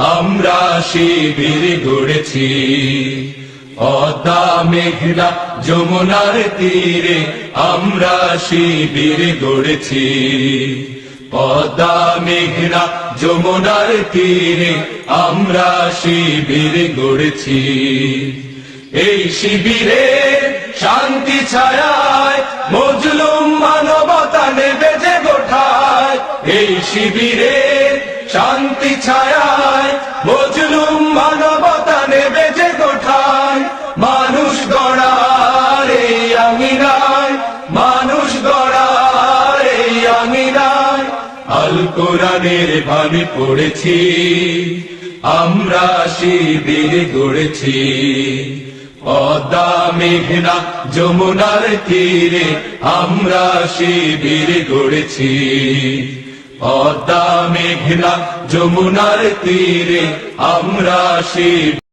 আমরা শিবির গড়েছি। পদ্মা মেঘনা যমুনার তীরে আমরা শিবির গড়েছি। পদ্মা মেঘনা যমুনার তীরে আমরা শিবির গড়েছি। এই শিবিরে শান্তি ছায়ায় মজলুম মানবতা নেবে যে গোঠায়। এই শিবিরে শান্তি ছায়ায়, মজলুম মানবতা নেবে যে গোঠায় মানুষ গড়ার এই আঙিনায়, মানুষ গড়ার এই আঙিনায়। আল কোরআনের বাণী পড়েছি, আমরা শিবির গড়েছি। পদ্মা মেঘনা যমুনার তীরে আমরা শিবির গড়েছি। পদ্মা মেঘনা যমুনার তীরে আমরা শিবির